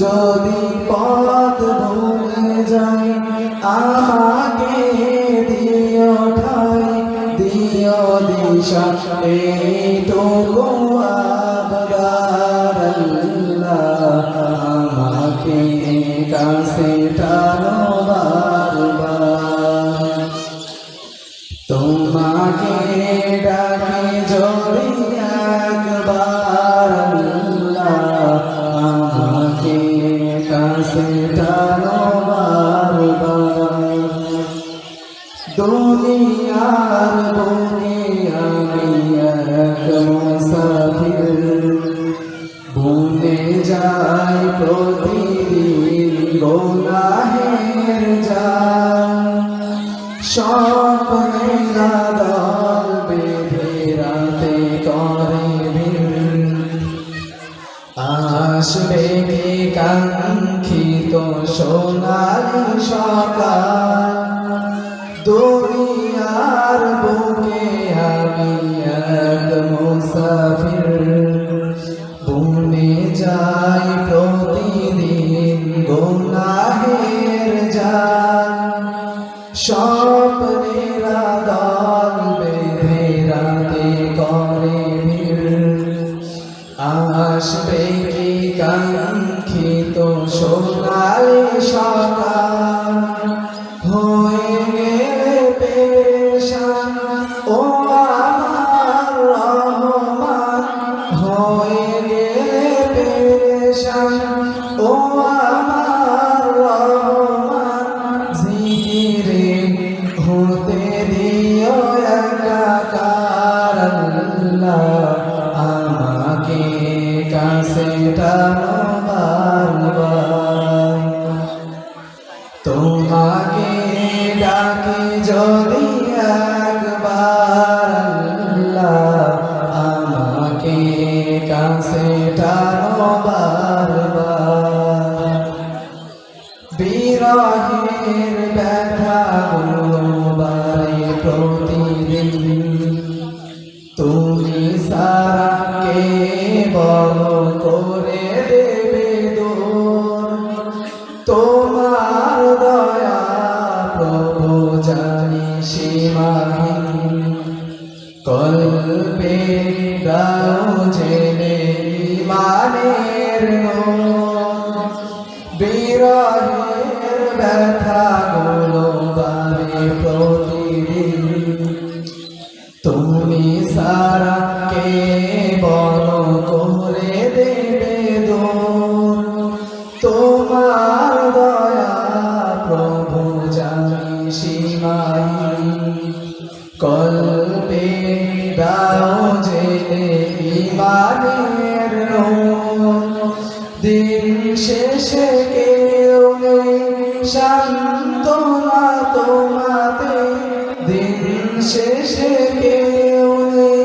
যদি পথ ভুলে যাই আমাকে দিও ঠাই দিও দিশা এই তো আমাকে কাছে টানো। দুনিয়ার এক মুসাফির বুনে যাই প্রতিদিন গোনাহের যায় স্বপ্নেরা দল বেঁধে রাতে আসবে কি কাঙ্ক্ষিত মুসাফির। বুনে যাই প্রতিদিন গুনাহের যায় স্বপ্নেরা দল বেঁধে রাতে করে আসবে কি কাঙ্ক্ষিত সোনালি সকাল আল্লাহ আমাকে কাছে তোমাকে ডাকি যদি একবার আল্লাহ আমাকে কাছে টানো বারবার বিরহের ব্যথা বাড়ে তোমার দয়া প্রভু জানি সীমাহীন কল্পে দাও জেনে ইমানের নূর বিরহের ব্যথা গুলো বারে প্রতিদিন। তুমি সারা কে করে কল্পে দাও যে ইমানের নূর দিন শেষে কেউ শান্ত শান্তনা তোমাতে। দিন শেষে কেউ নেই